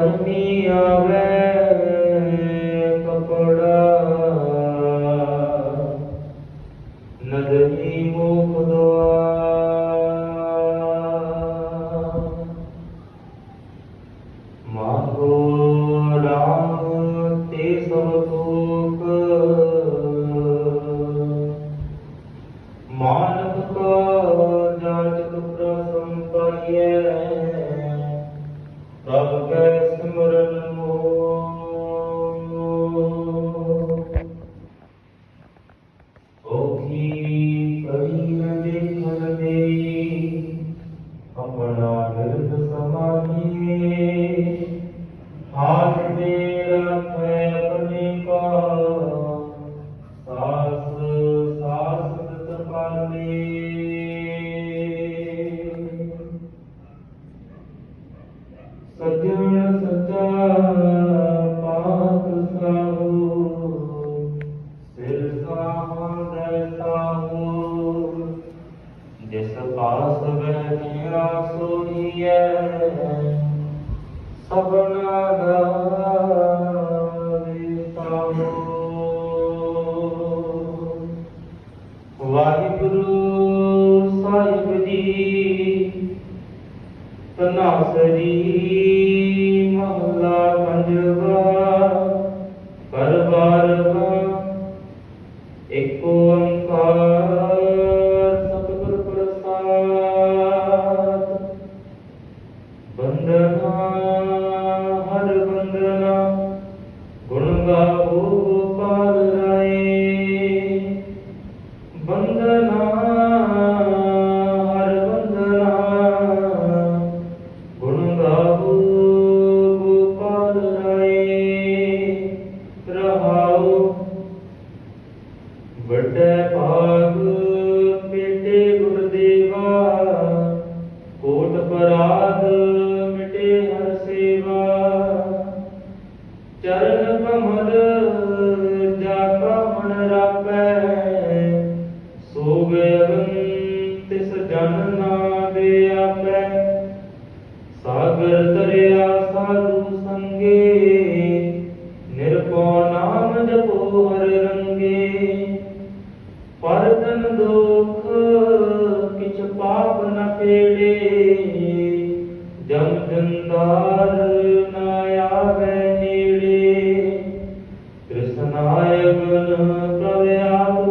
ਗਰਮੀ ਆਵੇ ਪਕੜਾ ਨਦਰੀ ਮੁਖ ਦੁਆ ਮਾਹੋ ਰਾਮ ਤੇ ਸਭ ਤੋਕ। ਮਾ ਸਿਮਰਨ ਮੋਹ ਓਖੀ ਕਰੀ ਨ ਦੇਖਨ ਦੇ ਆਪਣਾ ਬਿਰਦ ਸਮਾਧੀ ਵਾਹਿਗੁਰੂ ਸਾਹਿਬ ਜੀ ਤਨਾਸਰੀ Father. ਵੱਡੇ ਭਾਗ ਪੇਟੇ ਗੁਰਦੇਵਾ ਕੋਟ ਪਰਾਗ ਮਿਟੇ ਹਰ ਸੇਵਾ। ਚਰਨ ਕਮਲ ਜਾ ਕਾ ਮਨ ਰਾਪੈ ਸੋ ਗਇਨ ਤਿਸ ਜਨ ਨਾ ਬਿਆਪੈ ਸਾਗਰ ਤਰਿਆ ਸਾਧੂ ਪਰਦਨ ਦੁਖ ਕਿਛ ਪਾਪ ਨ ਪੇੜੇ। ਜਮ ਜੰਦਾਰ ਨ ਆਵੇ ਨੇੜੇ। ਕ੍ਰਿਸ਼ਨਾਇ ਗੁਣ ਪ੍ਰਭ ਆਪ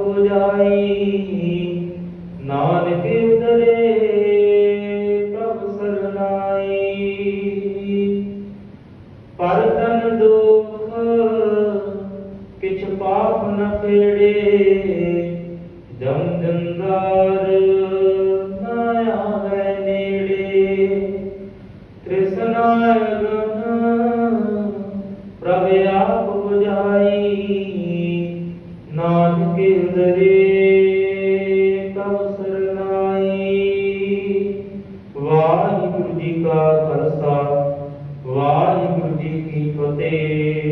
ਜਮ ਜੰਦਾਰ ਆਵੇ ਨੇੜੇ ਤ੍ਰਿਸ਼ਨਾ ਗਨ ਪ੍ਰਭ ਆਪ 부ਝਾਈ ਨਾਨਕ ਉਦਰੇ ਪ੍ਰਭ ਸਰਨਾਈ ਵਾਹਿਗੁਰੂ ਜੀ ਕਾ ਖਾਲਸਾ ਵਾਹਿਗੁਰੂ ਜੀ ਕੀ ਫਤਿਹ